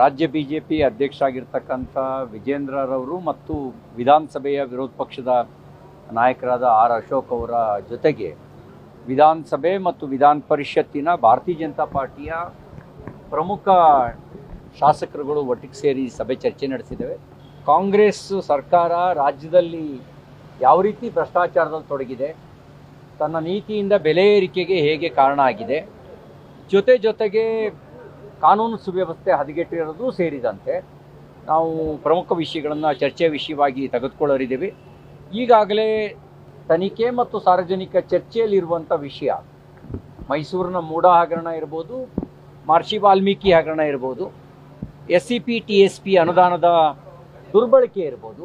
ರಾಜ್ಯ B J P ಅಧ್ಯಕ್ಷರಾಗಿರ್ತಕ್ಕಂಥ ವಿಜೇಂದ್ರರವರು ಮತ್ತು ವಿಧಾನಸಭೆಯ ವಿರೋಧ ಪಕ್ಷದ ನಾಯಕರಾದ ಆರ್ ಅಶೋಕ್ ಅವರ ಜೊತೆಗೆ ವಿಧಾನಸಭೆ ಮತ್ತು ವಿಧಾನ ಪರಿಷತ್ತಿನ ಭಾರತೀಯ ಜನತಾ ಪಾರ್ಟಿಯ ಪ್ರಮುಖ ಶಾಸಕರುಗಳು ಒಟ್ಟಿಗೆ ಸೇರಿ ಸಭೆ ಚರ್ಚೆ ನಡೆಸಿದ್ದೇವೆ. ಕಾಂಗ್ರೆಸ್ ಸರ್ಕಾರ ರಾಜ್ಯದಲ್ಲಿ ಯಾವ ರೀತಿ ಭ್ರಷ್ಟಾಚಾರದಲ್ಲಿ ತೊಡಗಿದೆ, ತನ್ನ ನೀತಿಯಿಂದ ಬೆಲೆ ಏರಿಕೆಗೆ ಹೇಗೆ ಕಾರಣ ಆಗಿದೆ, ಜೊತೆ ಜೊತೆಗೆ ಕಾನೂನು ಸುವ್ಯವಸ್ಥೆ ಹದಗೆಟ್ಟಿರೋದು ಸೇರಿದಂತೆ ನಾವು ಪ್ರಮುಖ ವಿಷಯಗಳನ್ನು ಚರ್ಚೆ ವಿಷಯವಾಗಿ ತೆಗೆದುಕೊಳ್ಳೋರಿದ್ದೀವಿ. ಈಗಾಗಲೇ ತನಿಖೆ ಮತ್ತು ಸಾರ್ವಜನಿಕ ಚರ್ಚೆಯಲ್ಲಿರುವಂಥ ವಿಷಯ, ಮೈಸೂರಿನ ಮೂಡ ಹಗರಣ ಇರ್ಬೋದು, ಮಹರ್ಷಿ ವಾಲ್ಮೀಕಿ ಹಗರಣ ಇರ್ಬೋದು S C P T S P ಅನುದಾನದ ದುರ್ಬಳಕೆ ಇರ್ಬೋದು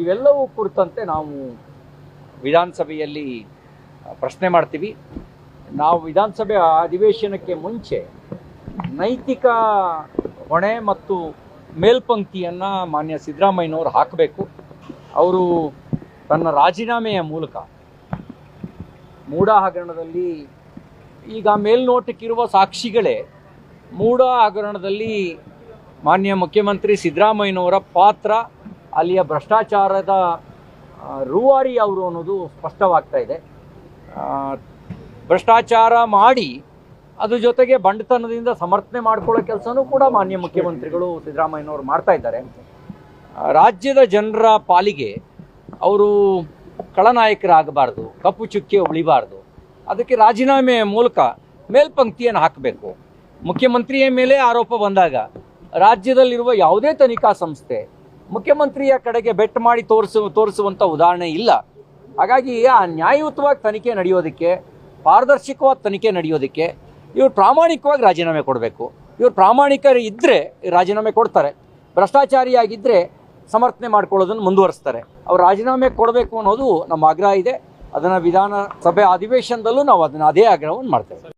ಇವೆಲ್ಲವೂ ಕುರಿತಂತೆ ನಾವು ವಿಧಾನಸಭೆಯಲ್ಲಿ ಪ್ರಶ್ನೆ ಮಾಡ್ತೀವಿ. ನಾವು ವಿಧಾನಸಭೆ ಅಧಿವೇಶನಕ್ಕೆ ಮುಂಚೆ ನೈತಿಕ ಹೊಣೆ ಮತ್ತು ಮೇಲ್ಪಂಕ್ತಿಯನ್ನು ಮಾನ್ಯ ಸಿದ್ದರಾಮಯ್ಯನವರು ಹಾಕಬೇಕು. ಅವರು ತನ್ನ ರಾಜೀನಾಮೆಯ ಮೂಲಕ ಮೂಡ ಹಗರಣದಲ್ಲಿ ಈಗ ಮೇಲ್ನೋಟಕ್ಕಿರುವ ಸಾಕ್ಷಿಗಳೇ ಮೂಡ ಹಗರಣದಲ್ಲಿ ಮಾನ್ಯ ಮುಖ್ಯಮಂತ್ರಿ ಸಿದ್ದರಾಮಯ್ಯನವರ ಪಾತ್ರ, ಅಲ್ಲಿಯ ಭ್ರಷ್ಟಾಚಾರದ ರೂವಾರಿ ಅವರು ಅನ್ನೋದು ಸ್ಪಷ್ಟವಾಗ್ತಾ ಇದೆ. ಭ್ರಷ್ಟಾಚಾರ ಮಾಡಿ ಅದ್ರ ಜೊತೆಗೆ ಬಂಡತನದಿಂದ ಸಮರ್ಥನೆ ಮಾಡ್ಕೊಳ್ಳೋ ಕೆಲಸನೂ ಕೂಡ ಮಾನ್ಯ ಮುಖ್ಯಮಂತ್ರಿಗಳು ಸಿದ್ದರಾಮಯ್ಯನವರು ಮಾಡ್ತಾ ಇದ್ದಾರೆ ರಾಜ್ಯದ ಜನರ ಪಾಲಿಗೆ ಅವರು ಕಳನಾಯಕರಾಗಬಾರ್ದು ಕಪ್ಪು ಚುಕ್ಕೆ ಉಳಿಬಾರ್ದು. ಅದಕ್ಕೆ ರಾಜೀನಾಮೆ ಮೂಲಕ ಮೇಲ್ಪಂಕ್ತಿಯನ್ನು ಹಾಕಬೇಕು. ಮುಖ್ಯಮಂತ್ರಿಯ ಮೇಲೆ ಆರೋಪ ಬಂದಾಗ ರಾಜ್ಯದಲ್ಲಿರುವ ಯಾವುದೇ ತನಿಖಾ ಸಂಸ್ಥೆ ಮುಖ್ಯಮಂತ್ರಿಯ ಕಡೆಗೆ ಬೆಟ್ ಮಾಡಿ ತೋರಿಸು ತೋರಿಸುವಂಥ ಉದಾಹರಣೆ ಇಲ್ಲ. ಹಾಗಾಗಿ ಆ ನ್ಯಾಯಯುತವಾಗಿ ತನಿಖೆ ನಡೆಯೋದಕ್ಕೆ ಪಾರದರ್ಶಕವಾದ ತನಿಖೆ ನಡೆಯೋದಕ್ಕೆ ಇವ್ರು ಪ್ರಾಮಾಣಿಕವಾಗಿ ರಾಜೀನಾಮೆ ಕೊಡಬೇಕು. ಇವ್ರು ಪ್ರಾಮಾಣಿಕರು ಇದ್ದರೆ ರಾಜೀನಾಮೆ ಕೊಡ್ತಾರೆ. ಭ್ರಷ್ಟಾಚಾರಿಯಾಗಿದ್ದರೆ ಸಮರ್ಥನೆ ಮಾಡ್ಕೊಳ್ಳೋದನ್ನು ಮುಂದುವರಿಸ್ತಾರೆ. ಅವ್ರು ರಾಜೀನಾಮೆ ಕೊಡಬೇಕು ಅನ್ನೋದು ನಮ್ಮ ಆಗ್ರಹ ಇದೆ. ಅದನ್ನು ವಿಧಾನಸಭೆ ಅಧಿವೇಶನದಲ್ಲೂ ನಾವು ಅದನ್ನು ಅದೇ ಆಗ್ರಹವನ್ನು ಮಾಡ್ತೇವೆ.